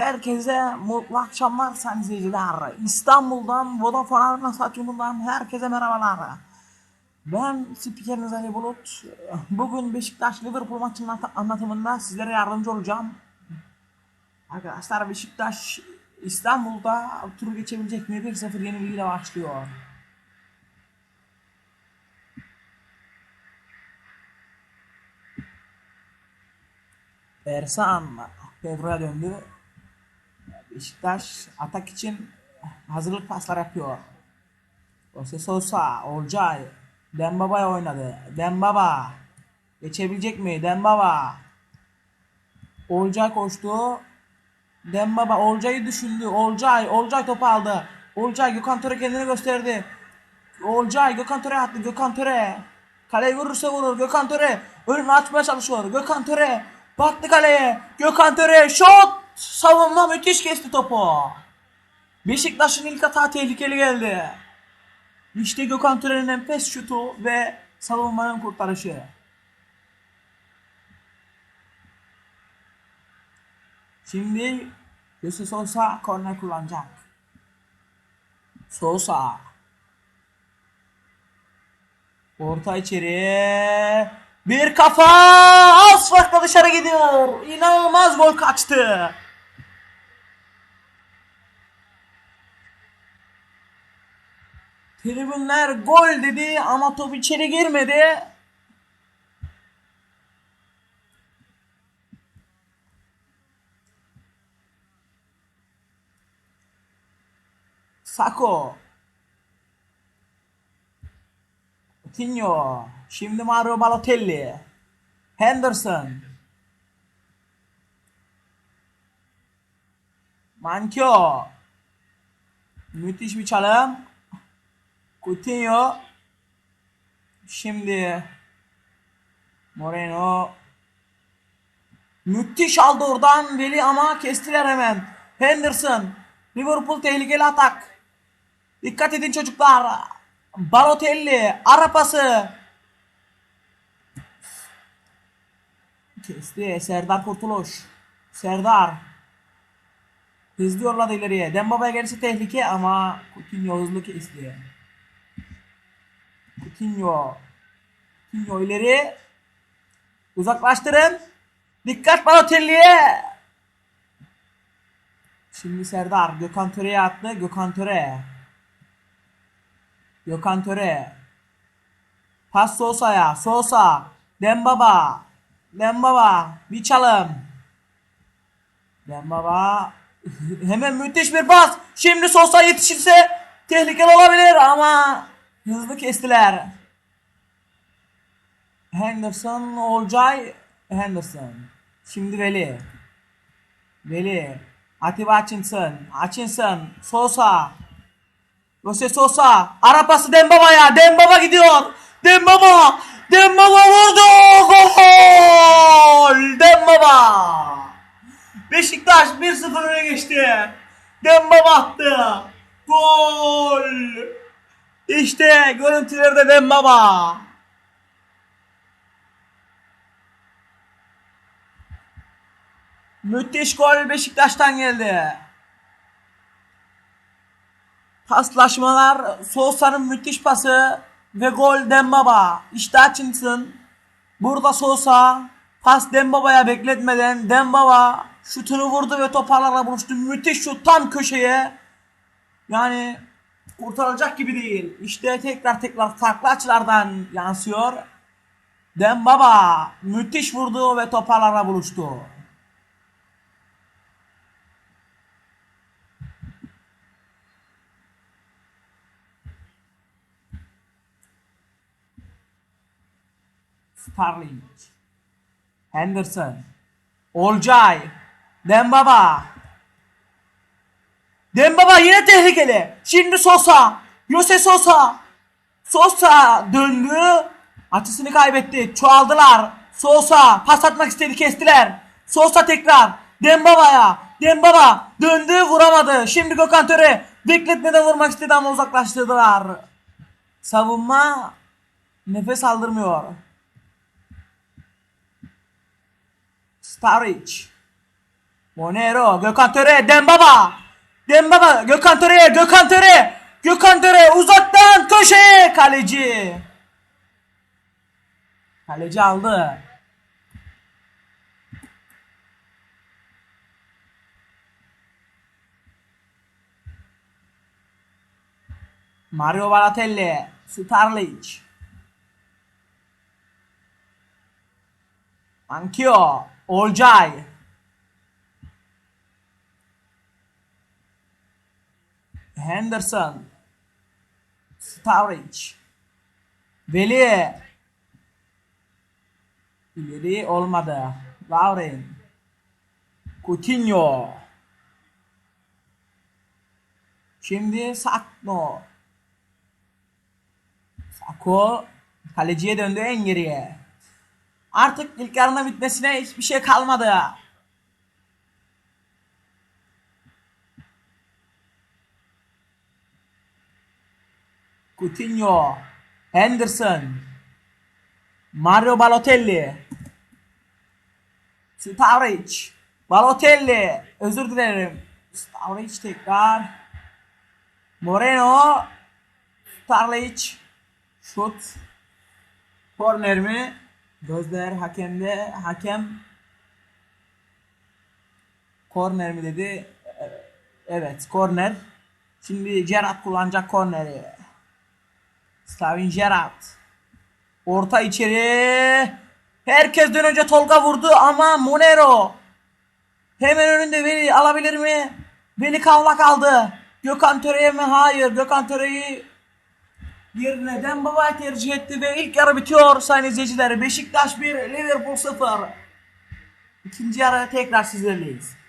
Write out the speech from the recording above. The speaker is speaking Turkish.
Herkese mutlu akşamlar sayın izleyiciler. İstanbul'dan Vodafone Arena Stadyumundan herkese merhabalar. Ben spikeriniz Ali Bulut. Bugün Beşiktaş Liverpool maçının anlat- anlatımında sizlere yardımcı olacağım. Arkadaşlar Beşiktaş İstanbul'da turu geçebilecek mi? 1-0 yeniliğiyle başlıyor. Ersan Pedro'ya döndü. Beşiktaş atak için hazırlık paslar yapıyor. Jose Sosa, Olcay, Dembaba'ya oynadı. Dembaba. Geçebilecek mi? Dembaba. Olcay koştu. Dembaba Olcay'ı düşündü. Olcay, Olcay topu aldı. Olcay Gökhan Töre kendini gösterdi. Olcay Gökhan Töre attı. Gökhan Töre. Kaleye vurursa vurur. Gökhan Töre önünü açmaya çalışıyor. Gökhan Töre baktı kaleye. Gökhan Töre şut. Savunma müthiş kesti topu. Beşiktaş'ın ilk hata tehlikeli geldi. İşte Gökhan Töre'nin enfes şutu ve savunmanın kurtarışı. Şimdi Yusuf Sosa korner kullanacak. Sosa. Orta içeri. Bir kafa az dışarı gidiyor. İnanılmaz gol kaçtı. Tribünler gol dedi ama top içeri girmedi. Sako. Coutinho. Şimdi Mario Balotelli. Henderson. Mankyo. Müthiş bir çalım. Coutinho. Şimdi Moreno. Müthiş aldı oradan Veli ama kestiler hemen. Henderson. Liverpool tehlikeli atak. Dikkat edin çocuklar. Balotelli. Ara pası. Kesti. Serdar Kurtuluş. Serdar. Hızlı yolladı ileriye. Dembaba'ya gelirse tehlike ama Coutinho hızlı kesti. Coutinho. Coutinho ileri. Uzaklaştırın. Dikkat Balotelli'ye. Şimdi Serdar Gökhan Töre'ye attı. Gökhan Töre. Gökhan Töre. Pas Sosa'ya. Sosa. Dembaba. Dembaba. Bir çalım. Dembaba. Hemen müthiş bir pas. Şimdi Sosa yetişirse tehlikeli olabilir ama hızlı kestiler. Henderson, Olcay, Henderson. Şimdi Veli. Veli. Atiba Hutchinson. Hutchinson. Sosa. Jose Sosa. Ara pası Dembaba'ya. Dembaba gidiyor. Dembaba. Dembaba vurdu. Gol. Dembaba. Beşiktaş 1-0 öne geçti. Dembaba attı. Gol. İşte görüntülerde Dembaba. Müthiş gol Beşiktaş'tan geldi. Paslaşmalar, Sosa'nın müthiş pası ve gol Dembaba. İşte Hutchinson. Burada Sosa pas Dembaba'ya bekletmeden Dembaba şutunu vurdu ve toparlarla buluştu. Müthiş şut tam köşeye. Yani kurtarılacak gibi değil. İşte tekrar tekrar farklı açılardan yansıyor. Dembaba müthiş vurdu ve toparlarla buluştu. Starling. Henderson. Olcay. Dembaba. Dembaba yine tehlikeli. Şimdi Sosa. Jose Sosa. Sosa döndü. Açısını kaybetti. Çoğaldılar. Sosa pas atmak istedi kestiler. Sosa tekrar. Dembaba'ya. Dembaba döndü vuramadı. Şimdi Gökhan Töre bekletmeden vurmak istedi ama uzaklaştırdılar. Savunma nefes aldırmıyor. Sturridge. Monero, Gökhan Töre, Dembaba. Dembaba, Gökhan Töre, Gökhan Töre. Gökhan Töre uzaktan köşeye kaleci. Kaleci aldı. Mario Balotelli, Starlic. Mankio, Olcay. Henderson. Sturridge. Veli. İleri olmadı. Lauren. Coutinho. Şimdi Sakno. Sako kaleciye döndü en geriye. Artık ilk yarının bitmesine hiçbir şey kalmadı. Coutinho, Henderson, Mario Balotelli, Sturridge, Balotelli, özür dilerim. Sturridge tekrar. Moreno, Sturridge, şut, korner mi? Gözler hakemde, hakem korner mi dedi? Evet, korner. Şimdi Gerrard kullanacak korneri. Steven Gerrard. Orta içeri. Herkesten önce Tolga vurdu ama Monero. Hemen önünde Veli alabilir mi? Veli kavla kaldı. Gökhan Töre'ye mi? Hayır. Gökhan Töre'yi yerine Dembaba'yı tercih etti ve ilk yarı bitiyor sayın izleyiciler. Beşiktaş 1, Liverpool 0. İkinci yarı tekrar sizlerleyiz.